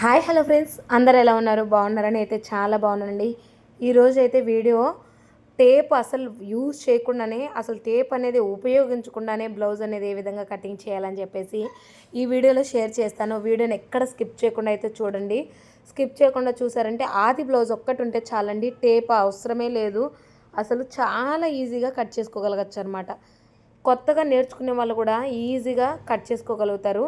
Hi hello friends. అందరు ఎలా ఉన్నారు? బాగున్నారని అయితే చాలా బాగున్నానండి. ఈరోజు అయితే వీడియో టేప్ అసలు యూజ్ చేయకుండానే అసలు టేప్ అనేది ఉపయోగించకుండానే బ్లౌజ్ అనేది ఏ విధంగా కటింగ్ చేయాలని చెప్పేసి ఈ వీడియోలో షేర్ చేస్తాను. వీడియోని ఎక్కడ స్కిప్ చేయకుండా అయితే చూడండి. స్కిప్ చేయకుండా చూసారంటే ఆది బ్లౌజ్ ఒక్కటి ఉంటే చాలండి. టేప్ అవసరమే లేదు. అసలు చాలా ఈజీగా కట్ చేసుకోగలగచ్చు అనమాట కొత్తగా నేర్చుకునే వాళ్ళు కూడా ఈజీగా కట్ చేసుకోగలుగుతారు.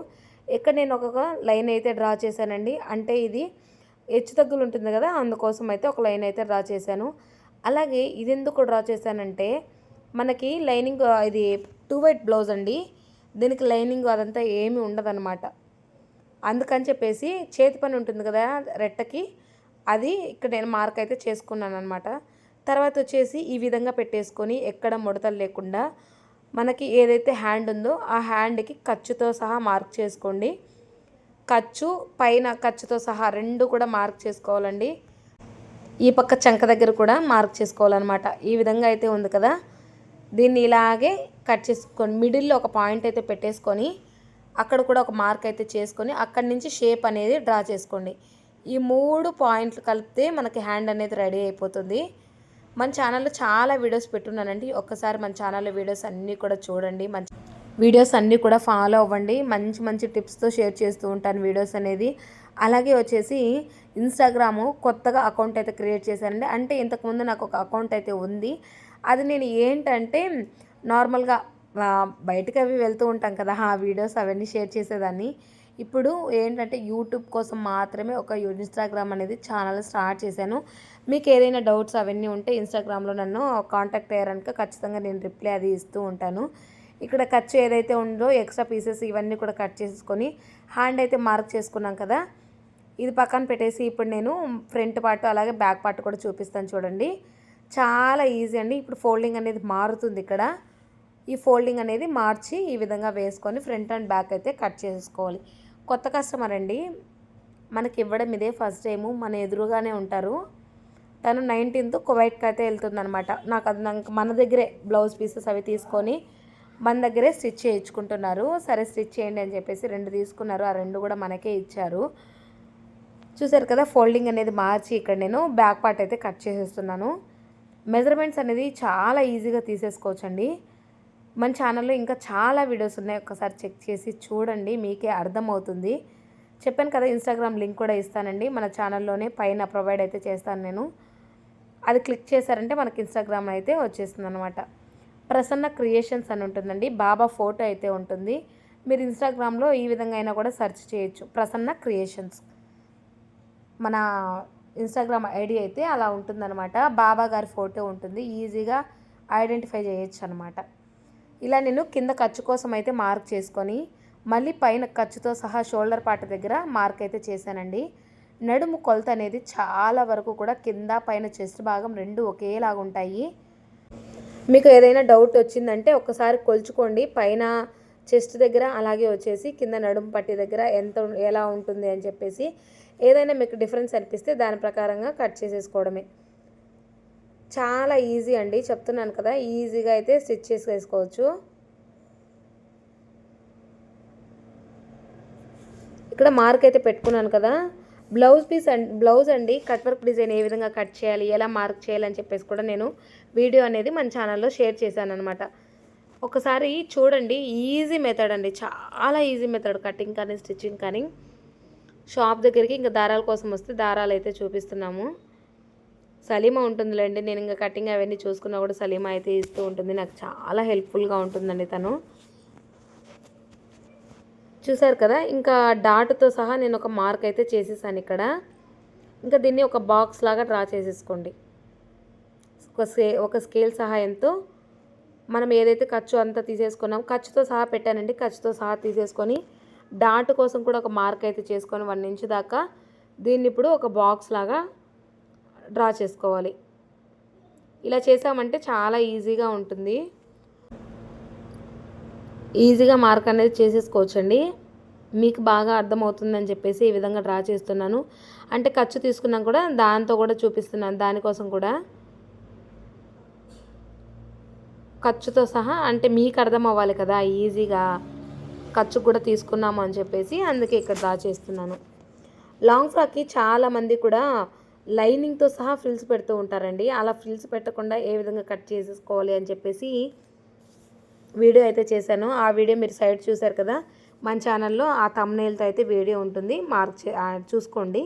ఇక్కడ నేను ఒక లైన్ అయితే డ్రా చేశానండి. అంటే ఇది హెచ్చు తగ్గులు ఉంటుంది కదా అందుకోసం అయితే ఒక లైన్ అయితే డ్రా చేశాను. అలాగే ఇది ఎందుకు డ్రా చేశానంటే మనకి లైనింగ్ ఇది టూ వైట్ బ్లౌజ్ అండి. దీనికి లైనింగ్ అదంతా ఏమీ ఉండదన్నమాట. అందుకని చెప్పేసి చేతి పని ఉంటుంది కదా రెట్టకి అది ఇక్కడ నేను మార్క్ అయితే చేసుకున్నాను అనమాట తర్వాత వచ్చేసి ఈ విధంగా పెట్టేసుకొని ఎక్కడ ముడతలు లేకుండా మనకి ఏదైతే హ్యాండ్ ఉందో ఆ హ్యాండ్కి ఖర్చుతో సహా మార్క్ చేసుకోండి. ఖర్చు పైన ఖర్చుతో సహా రెండు కూడా మార్క్ చేసుకోవాలండి. ఈ పక్క చంక దగ్గర కూడా మార్క్ చేసుకోవాలన్నమాట. ఈ విధంగా అయితే ఉంది కదా. దీన్ని ఇలాగే కట్ చేసుకొని మిడిల్లో ఒక పాయింట్ అయితే పెట్టేసుకొని అక్కడ కూడా ఒక మార్క్ అయితే చేసుకొని అక్కడి నుంచి షేప్ అనేది డ్రా చేసుకోండి. ఈ మూడు పాయింట్లు కలిపితే మనకి హ్యాండ్ అనేది రెడీ అయిపోతుంది. మన ఛానల్లో చాలా వీడియోస్ పెట్టున్నానండి. ఒక్కసారి మన ఛానల్లో వీడియోస్ అన్నీ కూడా చూడండి. మంచి వీడియోస్ అన్నీ కూడా ఫాలో అవ్వండి. మంచి మంచి టిప్స్తో షేర్ చేస్తూ ఉంటాను వీడియోస్ అనేది. అలాగే వచ్చేసి ఇన్స్టాగ్రాము కొత్తగా అకౌంట్ అయితే క్రియేట్ చేశానండి. అంటే ఇంతకుముందు నాకు ఒక అకౌంట్ అయితే ఉంది. అది నేను ఏంటంటే నార్మల్గా బయటకు అవి వెళ్తూ ఉంటాం కదా ఆ వీడియోస్ అవన్నీ షేర్ చేసేదాన్ని. ఇప్పుడు ఏంటంటే యూట్యూబ్ కోసం మాత్రమే ఒక ఇన్స్టాగ్రామ్ అనేది ఛానల్ స్టార్ట్ చేశాను. మీకు ఏదైనా డౌట్స్ అవన్నీ ఉంటే ఇన్స్టాగ్రామ్లో నన్ను కాంటాక్ట్ అయ్యారనుక ఖచ్చితంగా నేను రిప్లై అది ఇస్తూ ఉంటాను. ఇక్కడ ఖర్చు ఏదైతే ఉందో ఎక్స్ట్రా పీసెస్ ఇవన్నీ కూడా కట్ చేసుకొని హ్యాండ్ అయితే మార్క్ చేసుకున్నాం కదా. ఇది పక్కన పెట్టేసి ఇప్పుడు నేను ఫ్రంట్ పార్ట్ అలాగే బ్యాక్ పార్ట్ కూడా చూపిస్తాను చూడండి. చాలా ఈజీ అండి. ఇప్పుడు ఫోల్డింగ్ అనేది మారుతుంది ఇక్కడ. ఈ ఫోల్డింగ్ అనేది మార్చి ఈ విధంగా వేసుకొని ఫ్రంట్ అండ్ బ్యాక్ అయితే కట్ చేసుకోవాలి. కొత్త కస్టమర్ అండి. మనకి ఇవ్వడం ఇదే ఫస్ట్ టైము. మన ఎదురుగానే ఉంటారు. తను నైన్టీన్త్ కువైట్కి అయితే వెళ్తుందనమాట నాకు అది నాకు మన దగ్గరే బ్లౌజ్ పీసెస్ అవి తీసుకొని మన దగ్గరే స్టిచ్ చేయించుకుంటున్నారు. సరే స్టిచ్ చేయండి అని చెప్పేసి రెండు తీసుకున్నారు. ఆ రెండు కూడా మనకే ఇచ్చారు. చూసారు కదా ఫోల్డింగ్ అనేది మార్చి ఇక్కడ నేను బ్యాక్ పార్ట్ అయితే కట్ చేసేస్తున్నాను. మెజర్మెంట్స్ అనేది చాలా ఈజీగా తీసేసుకోవచ్చండి. మన ఛానల్లో ఇంకా చాలా వీడియోస్ ఉన్నాయి. ఒకసారి చెక్ చేసి చూడండి మీకే అర్థమవుతుంది. చెప్పాను కదా ఇన్స్టాగ్రామ్ లింక్ కూడా ఇస్తానండి. మన ఛానల్లోనే పైన ప్రొవైడ్ అయితే చేస్తాను నేను. అది క్లిక్ చేశారంటే మనకి ఇన్స్టాగ్రామ్ అయితే వచ్చేస్తుంది అనమాట ప్రసన్న క్రియేషన్స్ అని ఉంటుందండి. బాబా ఫోటో అయితే ఉంటుంది. మీరు ఇన్స్టాగ్రామ్లో ఈ విధంగా అయినా కూడా సెర్చ్ చేయొచ్చు. ప్రసన్న క్రియేషన్స్. మన ఇన్స్టాగ్రామ్ ఐడి అయితే అలా ఉంటుందన్నమాట. బాబా గారి ఫోటో ఉంటుంది. ఈజీగా ఐడెంటిఫై చేయొచ్చు అనమాట ఇలా నేను కింద ఖర్చు కోసం అయితే మార్క్ చేసుకొని మళ్ళీ పైన ఖర్చుతో సహా షోల్డర్ పార్ట్ దగ్గర మార్క్ అయితే చేశానండి. నడుము కొలత అనేది చాలా వరకు కూడా కింద పైన చెస్ట్ భాగం రెండు ఒకేలాగా ఉంటాయి. మీకు ఏదైనా డౌట్ వచ్చిందంటే ఒకసారి కొలుచుకోండి. పైన చెస్ట్ దగ్గర అలాగే వచ్చేసి కింద నడుము పట్టి దగ్గర ఎంత ఎలా ఉంటుంది అని చెప్పేసి ఏదైనా మీకు డిఫరెన్స్ అనిపిస్తే దాని ప్రకారంగా కట్ చేసేసుకోవడమే. చాలా ఈజీ అండి. చెప్తున్నాను కదా ఈజీగా అయితే స్టిచ్ చేసి వేసుకోవచ్చు ఇక్కడ మార్క్ అయితే పెట్టుకున్నాను కదా బ్లౌజ్ పీస్ అండ్ బ్లౌజ్ అండి కట్ వర్క్ డిజైన్ ఏ విధంగా కట్ చేయాలి ఎలా మార్క్ చేయాలని చెప్పేసి కూడా నేను వీడియో అనేది మన ఛానల్లో షేర్ చేశాను అనమాట ఒకసారి చూడండి ఈజీ మెథడ్ అండి. చాలా ఈజీ మెథడ్ కటింగ్ కానీ స్టిచ్చింగ్ కానీ. షాప్ దగ్గరికి ఇంకా దారాల కోసం వస్తే దారాలు అయితే చూపిస్తున్నాము. సలీమా ఉంటుందిలేండి. నేను ఇంకా కటింగ్ అవన్నీ చూసుకున్నా కూడా సలీమా అయితే ఇస్తూ ఉంటుంది. నాకు చాలా హెల్ప్ఫుల్గా ఉంటుందండి తను. చూసారు కదా? ఇంకా డాట్తో సహా నేను ఒక మార్క్ అయితే చేసేసాను ఇక్కడ. ఇంకా దీన్ని ఒక బాక్స్ లాగా డ్రా చేసేసుకోండి. ఒక స్కే ఒక స్కేల్ సహాయంతో మనం ఏదైతే ఖర్చు అంతా తీసేసుకున్నాం ఖర్చుతో సహా పెట్టానండి. ఖర్చుతో సహా తీసేసుకొని డాట్ కోసం కూడా ఒక మార్క్ అయితే చేసుకొని వన్ ఇంచ్ దాకా దీన్ని ఇప్పుడు ఒక బాక్స్ లాగా డ్రా చేసుకోవాలి. ఇలా చేసామంటే చాలా ఈజీగా ఉంటుంది. ఈజీగా మార్క్ అనేది చేసేసుకోవచ్చండి. మీకు బాగా అర్థమవుతుందని చెప్పేసి ఈ విధంగా డ్రా చేస్తున్నాను. అంటే ఖర్చు తీసుకున్నాం కూడా దాంతో కూడా చూపిస్తున్నాను. దానికోసం కూడా ఖర్చుతో సహా అంటే మీకు అర్థం అవ్వాలి కదా ఈజీగా ఖర్చు కూడా తీసుకున్నాము అని చెప్పేసి అందుకే ఇక్కడ డ్రా చేస్తున్నాను. లాంగ్ ఫ్రాక్కి చాలామంది కూడా లైనింగ్తో సహా ఫ్రిల్స్ పెడుతూ ఉంటారండి. అలా ఫ్రిల్స్ పెట్టకుండా ఏ విధంగా కట్ చేసేసుకోవాలి అని చెప్పేసి వీడియో అయితే చేశాను. ఆ వీడియో మీరు సైడ్ చూశారు కదా మన ఛానల్లో ఆ తమ్నేల్తో అయితే వీడియో ఉంటుంది. మార్క్ చూసుకోండి.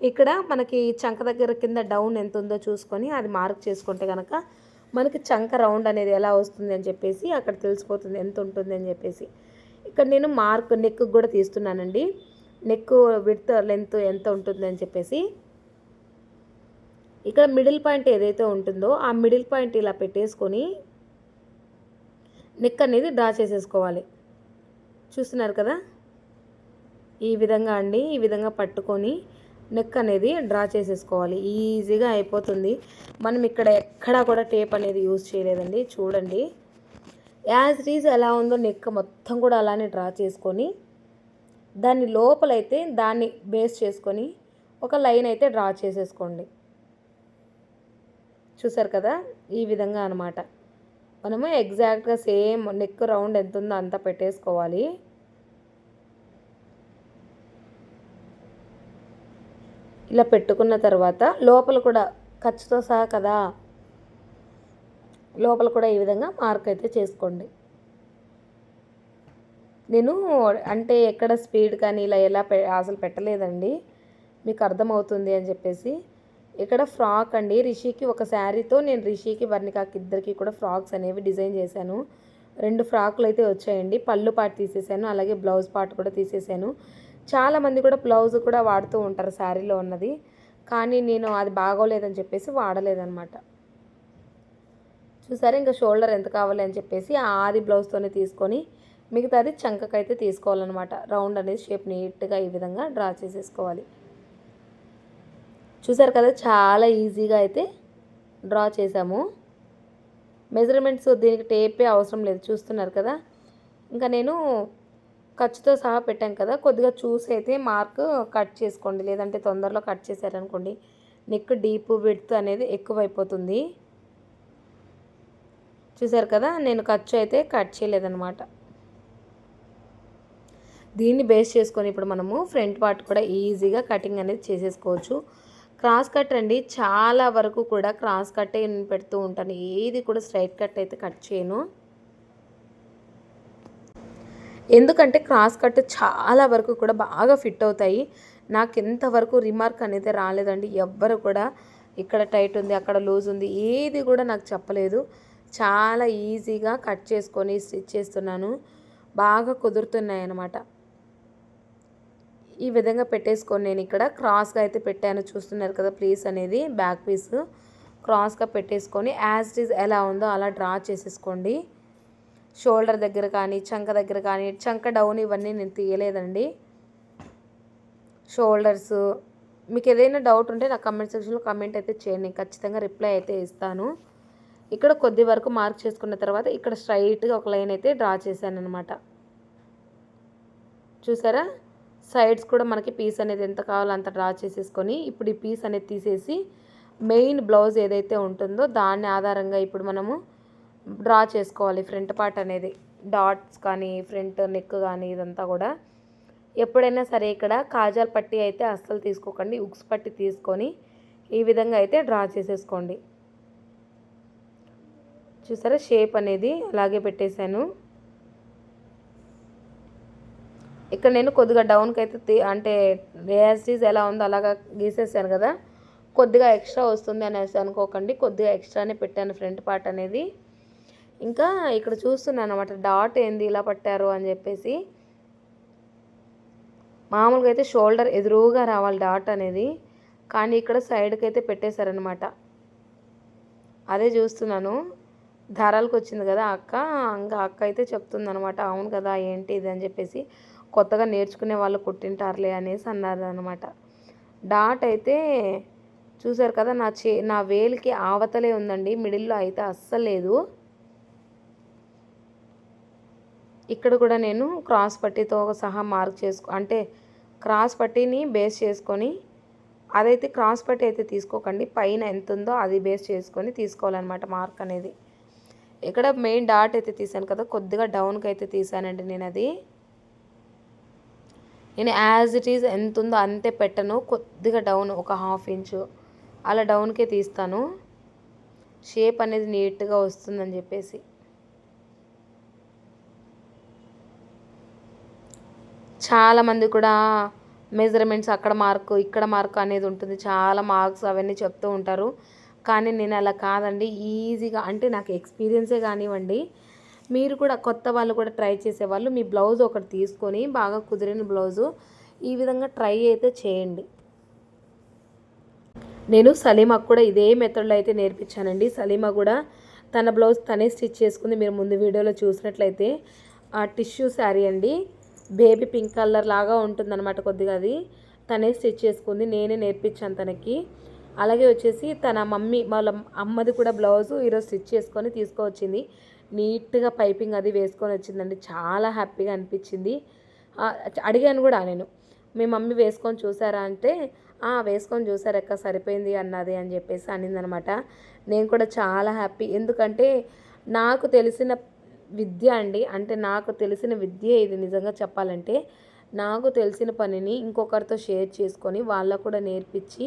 ఇక్కడ మనకి చంక దగ్గర కింద డౌన్ ఎంత ఉందో చూసుకొని అది మార్క్ చేసుకుంటే కనుక మనకి చంక రౌండ్ అనేది ఎలా వస్తుంది అని చెప్పేసి అక్కడ తెలిసిపోతుంది ఎంత ఉంటుంది అని చెప్పేసి. ఇక్కడ నేను మార్క్ నెక్ కూడా తీస్తున్నానండి. నెక్ విడ్త్ లెంత్ ఎంత ఉంటుంది అని చెప్పేసి. ఇక్కడ మిడిల్ పాయింట్ ఏదైతే ఉంటుందో ఆ మిడిల్ పాయింట్ ఇలా పెట్టేసుకొని నెక్ అనేది డ్రా చేసేసుకోవాలి. చూస్తున్నారు కదా? ఈ విధంగా అండి ఈ విధంగా పట్టుకొని నెక్ అనేది డ్రా చేసేసుకోవాలి. ఈజీగా అయిపోతుంది. మనం ఇక్కడ ఎక్కడా కూడా టేప్ అనేది యూజ్ చేయలేదండి. చూడండి. యాజ్ రీజ్ ఎలా ఉందో నెక్ మొత్తం కూడా అలానే డ్రా చేసుకొని దాన్ని లోపలైతే దాన్ని బేస్ చేసుకొని ఒక లైన్ అయితే డ్రా చేసేసుకోండి. చూసారు కదా? ఈ విధంగా అనమాట మనము ఎగ్జాక్ట్గా సేమ్ నెక్ రౌండ్ ఎంత ఉందో అంత పెట్టేసుకోవాలి. ఇలా పెట్టుకున్న తర్వాత లోపల కూడా ఖర్చుతో సహా కదా? లోపల కూడా ఈ విధంగా మార్క్ అయితే చేసుకోండి. నేను అంటే ఎక్కడ స్పీడ్ కానీ ఇలా ఎలా పె అసలు పెట్టలేదండి. మీకు అర్థమవుతుంది అని చెప్పేసి ఇక్కడ ఫ్రాక్ అండి. రిషికి ఒక శారీతో నేను రిషికి వర్ణికాకి ఇద్దరికి కూడా ఫ్రాక్స్ అనేవి డిజైన్ చేశాను. రెండు ఫ్రాకులు అయితే వచ్చాయండి. పళ్ళు పాటు తీసేసాను అలాగే బ్లౌజ్ పార్ట్ కూడా తీసేసాను. చాలామంది కూడా బ్లౌజ్ కూడా వాడుతూ ఉంటారు శారీలో ఉన్నది. కానీ నేను అది బాగోలేదని చెప్పేసి వాడలేదనమాట చూసారా ఇంకా షోల్డర్ ఎంత కావాలి అని చెప్పేసి ఆది బ్లౌజ్తోనే తీసుకొని మిగతాది చంకకైతే తీసుకోవాలన్నమాట. రౌండ్ అనేది షేప్ నీట్గా ఈ విధంగా డ్రా చేసేసుకోవాలి. చూసారు కదా చాలా ఈజీగా అయితే డ్రా చేసాము మెజర్మెంట్స్ దీనికి టేపే అవసరం లేదు చూస్తున్నారు కదా. ఇంకా నేను ఖర్చుతో సహా పెట్టాం కదా కొద్దిగా చూసి అయితే మార్క్ కట్ చేసుకోండి. లేదంటే తొందరలో కట్ చేశారనుకోండి నెక్ డీప్ విడ్త్ అనేది ఎక్కువైపోతుంది. చూసారు కదా నేను ఖర్చు అయితే కట్ చేయలేదన్నమాట. దీన్ని బేస్ చేసుకొని ఇప్పుడు మనము ఫ్రంట్ పార్ట్ కూడా ఈజీగా కటింగ్ అనేది చేసేసుకోవచ్చు. క్రాస్ కట్ అండి చాలా వరకు కూడా క్రాస్ కట్టే పెడుతూ ఉంటాను. ఏది కూడా స్ట్రైట్ కట్ అయితే కట్ చేయను. ఎందుకంటే క్రాస్ కట్ చాలా వరకు కూడా బాగా ఫిట్ అవుతాయి. నాకు ఎంతవరకు రిమార్క్ అనేది రాలేదండి. ఎవ్వరు కూడా ఇక్కడ టైట్ ఉంది అక్కడ లూజ్ ఉంది ఏది కూడా నాకు చెప్పలేదు. చాలా ఈజీగా కట్ చేసుకొని స్టిచ్ చేస్తున్నాను. బాగా కుదురుతున్నాయి అన్నమాట ఈ విధంగా పెట్టేసుకొని నేను ఇక్కడ క్రాస్గా అయితే పెట్టాను. చూస్తున్నారు కదా ప్లీస్ అనేది బ్యాక్ పీస్ క్రాస్గా పెట్టేసుకొని యాజ్ ఇట్ ఈజ్ ఎలా ఉందో అలా డ్రా చేసేసుకోండి. షోల్డర్ దగ్గర కానీ చంక దగ్గర కానీ చంక డౌన్ ఇవన్నీ నేను తీయలేదండి. షోల్డర్స్ మీకు ఏదైనా డౌట్ ఉంటే నా కమెంట్ సెక్షన్లో కమెంట్ అయితే చేయండి. ఖచ్చితంగా రిప్లై అయితే ఇస్తాను. ఇక్కడ కొద్ది వరకు మార్క్ చేసుకున్న తర్వాత ఇక్కడ స్ట్రైట్గా ఒక లైన్ అయితే డ్రా చేశాను అనమాట చూసారా? సైడ్స్ కూడా మనకి పీస్ అనేది ఎంత కావాలో అంత డ్రా చేసేసుకొని ఇప్పుడు ఈ పీస్ అనేది తీసేసి మెయిన్ బ్లౌజ్ ఏదైతే ఉంటుందో దాన్ని ఆధారంగా ఇప్పుడు మనము డ్రా చేసుకోవాలి. ఫ్రంట్ పార్ట్ అనేది డాట్స్ కానీ ఫ్రంట్ నెక్ కానీ ఇదంతా కూడా. ఎప్పుడైనా సరే ఇక్కడ కాజాల్ పట్టి అయితే అస్సలు తీసుకోకండి. ఉక్స్ పట్టి తీసుకొని ఈ విధంగా అయితే డ్రా చేసేసుకోండి. చూసారా? షేప్ అనేది అలాగే పెట్టేశాను. ఇక్కడ నేను కొద్దిగా డౌన్కి అయితే అంటే రియాసిటీస్ ఎలా ఉందో అలాగా గీసేసాను కదా. కొద్దిగా ఎక్స్ట్రా వస్తుంది అనేసి అనుకోకండి. కొద్దిగా ఎక్స్ట్రానే పెట్టాను ఫ్రంట్ పార్ట్ అనేది. ఇంకా ఇక్కడ చూస్తున్నాను అనమాట డాట్ ఏంది ఇలా పట్టారు అని చెప్పేసి. మామూలుగా అయితే షోల్డర్ ఎదురుగా రావాలి డాట్ అనేది. కానీ ఇక్కడ సైడ్కి అయితే పెట్టేశారనమాట అదే చూస్తున్నాను. ధారాలకు వచ్చింది కదా అక్క. ఇంకా అక్క అయితే చెప్తుంది అనమాట అవును కదా ఏంటి ఇది? అని చెప్పేసి. కొత్తగా నేర్చుకునే వాళ్ళు కుట్టింటారులే అనేసి అన్నారు అనమాట డాట్ అయితే చూసారు కదా నా చే నా వేలికి ఆవతలే ఉందండి మిడిల్లో అయితే అస్సలు లేదు. ఇక్కడ కూడా నేను క్రాస్ పట్టీతో సహా మార్క్ చేసుకో అంటే క్రాస్ పట్టీని బేస్ చేసుకొని అదైతే క్రాస్ పట్టి అయితే తీసుకోకండి పైన ఎంత ఉందో అది బేస్ చేసుకొని తీసుకోవాలన్నమాట మార్క్ అనేది. ఇక్కడ మెయిన్ డాట్ అయితే తీసాను కదా కొద్దిగా డౌన్కి అయితే తీసానండి నేను అది నేను యాజ్ ఇట్ ఈజ్ ఎంత ఉందో అంతే పెట్టను కొద్దిగా డౌన్ ఒక హాఫ్ ఇంచు అలా డౌన్కే తీస్తాను. షేప్ అనేది నీట్గా వస్తుందని చెప్పేసి. చాలామంది కూడా మెజర్మెంట్స్ అక్కడ మార్కు ఇక్కడ మార్కు అనేది ఉంటుంది. చాలా మార్క్స్ అవన్నీ చెప్తూ ఉంటారు. కానీ నేను అలా కాదండి. ఈజీగా అంటే నాకు ఎక్స్పీరియన్సే కానివ్వండి. మీరు కూడా కొత్త వాళ్ళు కూడా ట్రై చేసేవాళ్ళు మీ బ్లౌజ్ ఒకటి తీసుకొని బాగా కుదిరిన బ్లౌజు ఈ విధంగా ట్రై అయితే చేయండి. నేను సలీమాకు కూడా ఇదే మెథడ్లో అయితే నేర్పించానండి. సలీమా కూడా తన బ్లౌజ్ తనే స్టిచ్ చేసుకుంది. మీరు ముందు వీడియోలో చూసినట్లయితే ఆ టిష్యూ శారీ అండి. బేబీ పింక్ కలర్ లాగా ఉంటుందన్నమాట కొద్దిగా అది. తనే స్టిచ్ చేసుకుంది. నేనే నేర్పించాను తనకి. అలాగే వచ్చేసి తన మమ్మీ వాళ్ళ అమ్మది కూడా బ్లౌజు ఈరోజు స్టిచ్ చేసుకొని తీసుకువచ్చింది నీట్గా పైపింగ్ అది వేసుకొని వచ్చిందండి. చాలా హ్యాపీగా అనిపించింది. అడిగాను కూడా నేను మీ మమ్మీ వేసుకొని చూసారా? అంటే వేసుకొని చూసారక్క సరిపోయింది అన్నది అని చెప్పేసి అనిందనమాట. నేను కూడా చాలా హ్యాపీ ఎందుకంటే నాకు తెలిసిన విద్య అండి అంటే నాకు తెలిసిన విద్య ఇది నిజంగా చెప్పాలంటే. నాకు తెలిసిన పనిని ఇంకొకరితో షేర్ చేసుకొని వాళ్ళకు కూడా నేర్పించి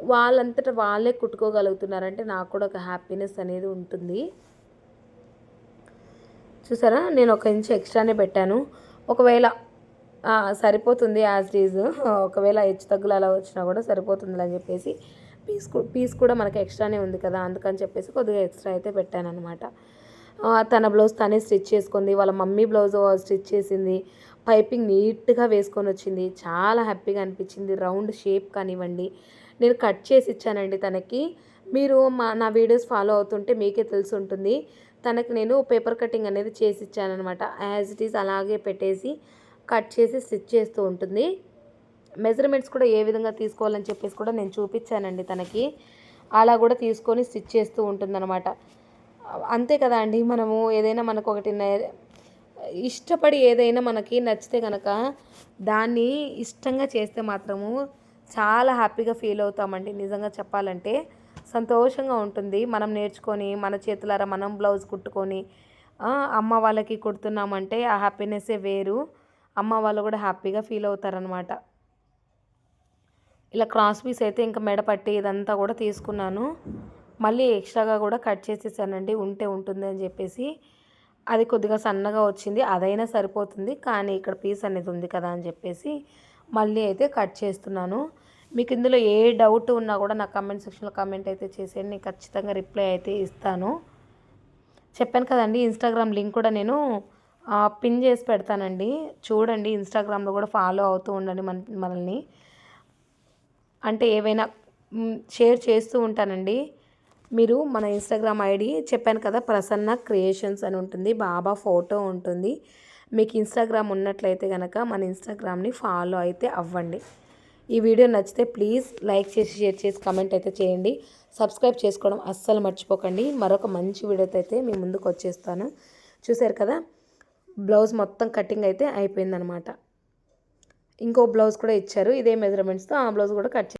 వాళ్ళంతటా వాళ్ళే కుట్టుకోగలుగుతున్నారంటే నాకు కూడా ఒక హ్యాపీనెస్ అనేది ఉంటుంది. చూసారా? నేను ఒక ఇంచ్ ఎక్స్ట్రానే పెట్టాను. ఒకవేళ సరిపోతుంది యాజ్ ఈజ్ ఒకవేళ హెచ్చు తగ్గులు అలా వచ్చినా కూడా సరిపోతుంది అని చెప్పేసి పీస్ పీస్ కూడా మనకి ఎక్స్ట్రానే ఉంది కదా అందుకని చెప్పేసి కొద్దిగా ఎక్స్ట్రా అయితే పెట్టాను అనమాట తన బ్లౌజ్ తనే స్టిచ్ చేసుకుంది. వాళ్ళ మమ్మీ బ్లౌజ్ స్టిచ్ చేసింది. పైపింగ్ నీట్గా వేసుకొని వచ్చింది. చాలా హ్యాపీగా అనిపించింది. రౌండ్ షేప్ కానివ్వండి. నేను కట్ చేసి ఇచ్చానండి తనకి. మీరు మా నా వీడియోస్ ఫాలో అవుతుంటే మీకే తెలిసి ఉంటుంది. తనకి నేను పేపర్ కటింగ్ అనేది చేసి ఇచ్చానమాట యాజ్ ఇట్ ఈస్ అలాగే పెట్టేసి కట్ చేసి స్టిచ్ చేస్తూ ఉంటుంది. మెజర్మెంట్స్ కూడా ఏ విధంగా తీసుకోవాలని చెప్పేసి కూడా నేను చూపించానండి తనకి. అలా కూడా తీసుకొని స్టిచ్ చేస్తూ ఉంటుందన్నమాట. అంతే కదా అండి మనము ఏదైనా మనకు ఒకటి ఇష్టపడి ఏదైనా మనకి నచ్చితే కనుక దాన్ని ఇష్టంగా చేస్తే మాత్రము చాలా హ్యాపీగా ఫీల్ అవుతామండి. నిజంగా చెప్పాలంటే సంతోషంగా ఉంటుంది. మనం నేర్చుకొని మన చేతులారా మనం బ్లౌజ్ కుట్టుకొని అమ్మ వాళ్ళకి కుడుతున్నామంటే ఆ హ్యాపీనెస్సే వేరు. అమ్మ వాళ్ళు కూడా హ్యాపీగా ఫీల్ అవుతారనమాట ఇలా క్రాస్ పీస్ అయితే ఇంకా మెడపట్టి ఇదంతా కూడా తీసుకున్నాను. మళ్ళీ ఎక్స్ట్రాగా కూడా కట్ చేసేసానండి. ఉంటే ఉంటుంది అని చెప్పేసి. అది కొద్దిగా సన్నగా వచ్చింది. అదైనా సరిపోతుంది. కానీ ఇక్కడ పీస్ అనేది ఉంది కదా అని చెప్పేసి మళ్ళీ అయితే కట్ చేస్తున్నాను. మీకు ఇందులో ఏ డౌట్ ఉన్నా కూడా నా కమెంట్ సెక్షన్లో కమెంట్ అయితే చేసేయండి. నేను ఖచ్చితంగా రిప్లై అయితే ఇస్తాను. చెప్పాను కదండి ఇన్స్టాగ్రామ్ లింక్ కూడా నేను పిన్ చేసి పెడతానండి. చూడండి ఇన్స్టాగ్రామ్లో కూడా ఫాలో అవుతూ ఉండండి మన మనల్ని. అంటే ఏవైనా షేర్ చేస్తూ ఉంటానండి. మీరు మన ఇన్స్టాగ్రామ్ ఐడి చెప్పాను కదా ప్రసన్న క్రియేషన్స్ అని ఉంటుంది బాబా ఫోటో ఉంటుంది. మీకు ఇన్స్టాగ్రామ్ ఉన్నట్లయితే కనుక మన ఇన్స్టాగ్రామ్ని ఫాలో అయితే అవ్వండి. ఈ వీడియో నచ్చితే ప్లీజ్ లైక్ చేసి షేర్ చేసి కమెంట్ అయితే చేయండి. సబ్స్క్రైబ్ చేసుకోవడం అస్సలు మర్చిపోకండి. మరొక మంచి వీడియోతో అయితే మీ ముందుకు వచ్చేస్తాను. చూసారు కదా? బ్లౌజ్ మొత్తం కటింగ్ అయితే అయిపోయిందనమాట ఇంకో బ్లౌజ్ కూడా ఇచ్చారు. ఇదే మెజర్మెంట్స్తో ఆ బ్లౌజ్ కూడా కట్